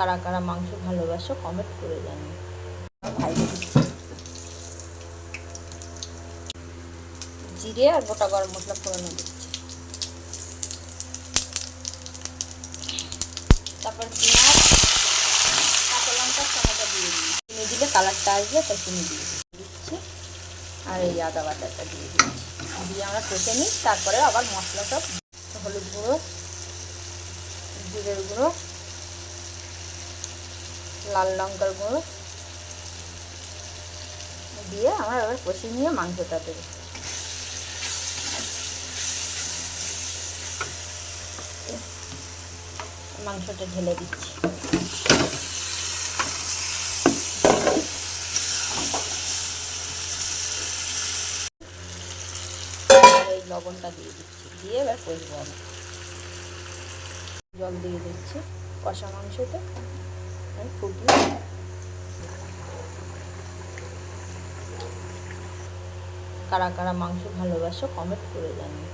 কারা কারা মাংস ভালোবাসো কমেন্ট করে জানিও। জিরে আর গোটা গরম মশলা ফোড়নে দিচ্ছি। তারপর পেঁয়াজ, কাঁচা লঙ্কা, টমেটো দিয়ে দিই চিনি দিলে কালারটা আসবে, তাই চিনি দিয়ে দিচ্ছি। আর এই আদা বাটাটা দিয়ে দিচ্ছি। দিয়ে আমরা কষে নিই, তারপরে আবার মশলা সব হলুদ গুঁড়ো, জিরের গুঁড়ো লাল লঙ্কার গুঁড়ো দিয়ে আমরা এবার কষিয়ে নিয়ে মাংসটা দেবো। মাংসটা ঢেলে দিচ্ছি। লবণটা দিয়ে দিচ্ছি। দিয়ে এবার কষবো আমি জল দিয়ে দিচ্ছি কষা মাংসতে। কারা কারা মাংস ভালোবাসো কমেন্ট করে জানিও।